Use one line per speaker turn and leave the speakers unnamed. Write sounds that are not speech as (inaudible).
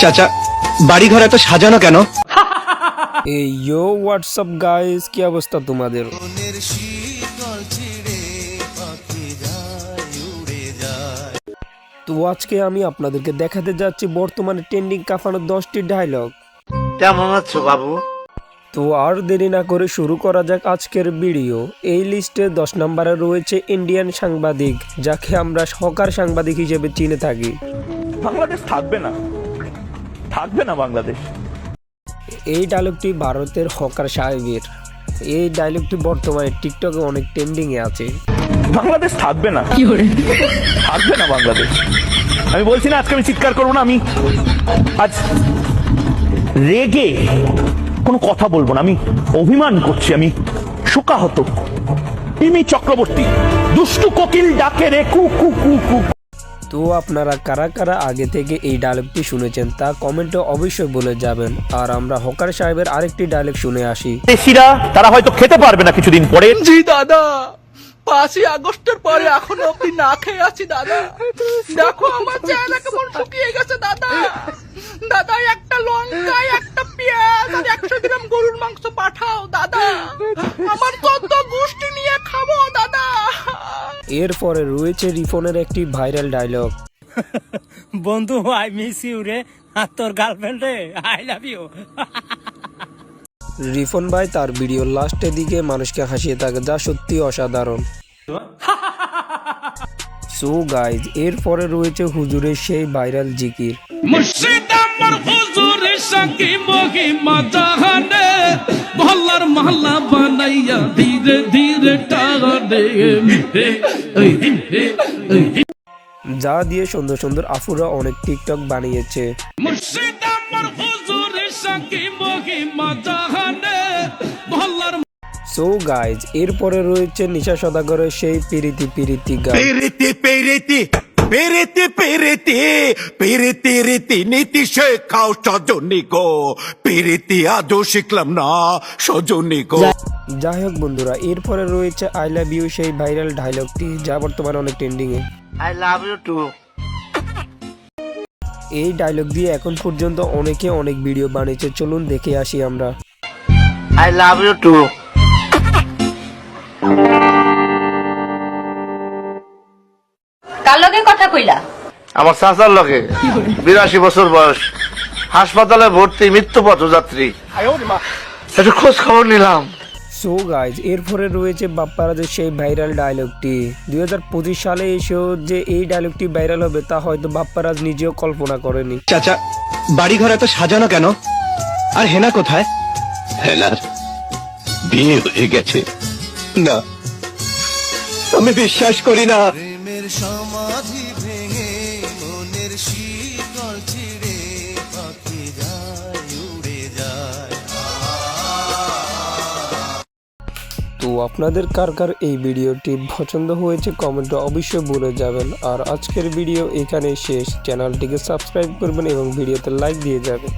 চাচা বাড়ি বাড়িঘর এত সাজানো কেন?
এই ইয়ো হোয়াটসঅ্যাপ গাইস কি অবস্থা তোমাদের? তো আজকে আমি আপনাদেরকে দেখাতে যাচ্ছি বর্তমানে ট্রেন্ডিং কাফানো দশটি ডায়লগ
কেমন আছো বাবু?
তো আর দেরি না করে শুরু করা যাক আজকের ভিডিও এই লিস্টে দশ নম্বরে রয়েছে ইন্ডিয়ান সাংবাদিক যাকে আমরা হকার সাংবাদিক হিসেবে চিনে থাকি।
বাংলাদেশ থাকবে না। থাকবে না বাংলাদেশ?
এই ডায়লগটি ভারতের হকার সাহেবের। এই ডায়লগটি বর্তমানে টিকটকে অনেক ট্রেন্ডিংয়ে আছে।
বাংলাদেশ থাকবে না। থাকবে না বাংলাদেশ। আমি বলছি না আজকে আমি চিৎকার করব না আমি আজ রেগে কোনো কথা বলব না আমি অভিমান করছি আমি শোকাহত। ইমি চক্রবর্তী দুষ্টু কোকিল ডাকে রে কু কু কু কু।
তো আপনারা কারা কারা আগে থেকে এই ডায়লগটি শুনেছেন তা কমেন্টে অবশ্যই বলে যাবেন। আর আমরা হকার সাহেবের আরেকটি ডায়লগ শুনে আসি।
দেশিরা তারা হয়তো খেতে পারবে না কিছুদিন পরে।
জি দাদা। পাঁচই আগস্টের পরে এখনও অব্দি না খেয়ে আছি দাদা। দেখো আমার চেহারা কেমন শুকিয়ে গেছে দাদা। দাদা একটা লঙ্কা একটা পেঁয়াজ আর একশো গ্রাম গরুর মাংস পাঠাও দাদা। আমার চোদ্দ গোষ্ঠী
এরপরে রয়েছে রিফনের একটি ভাইরাল ডায়লগ (laughs)
বন্ধু আই মিস ইউ রে। আর তোর গার্লফ্রেন্ড রে? আই লাভ ইউ
রিফন ভাই তার ভিডিওর লাস্টের দিকে মানুষকে হাসিয়ে থাকে যা সত্যি অসাধারণ। (laughs) সো গাইজ এরপরে রয়েছে হুজুরের সেই ভাইরাল জিকির।
মুর্শিদ বানাইয়া ধীরে
যা দিয়ে সুন্দর সুন্দর আফুরা অনেক টিকটক বানিয়েছে। সো গাইজ এরপরে রয়েছে নিশা সদাগরের সেই পিরিতি পিরিতি গান।
পেরেতে পেরেতে পেরেতে পেরেতে পেরেতে রেতে নীতি শেখাও সজনী গো। পেরেতে আজও শিখলাম না সজনী গো।
যাই হোক বন্ধুরা এরপরে রয়েছে আই লাভ ইউ সেই ভাইরাল ডায়লগটি যা বর্তমানে অনেক ট্রেন্ডিং এ।
আই লাভ ইউ টু
এই ডায়লগ দিয়ে এখন পর্যন্ত অনেকে অনেক ভিডিও বানিয়েছে চলুন দেখে আসি আমরা।
আই লাভ ইউ টু
কার লগে কথা কইলা?
আমার চাচার লগে। বিরাশি বছর বয়স। হাসপাতালে ভর্তি মৃত্যু পথযাত্রী। একটু খোঁজ খবর নিলাম।
সো গাইজ এরপরে রয়েছে বাপ্পারাজের সেই ভাইরাল ডায়লগটি দুই হাজার পঁচিশ সালে এসেও যে এই ডায়লগটি ভাইরাল হবে তা হয়তো বাপ্পারাজ নিজেও কল্পনা করেনি।
চাচা বাড়িঘর এত সাজানো কেন? আর হেনা কোথায়?
হেলার বিয়ে হয়ে গেছে।
না আমি বিশ্বাস করি না।
তো আপনাদের কার কার এই ভিডিওটি পছন্দ হয়েছে কমেন্টে অবশ্যই বলে যাবেন। আর আজকের ভিডিও এখানেই শেষ। চ্যানেলটিকে সাবস্ক্রাইব করবেন এবং ভিডিওতে লাইক দিয়ে যাবেন।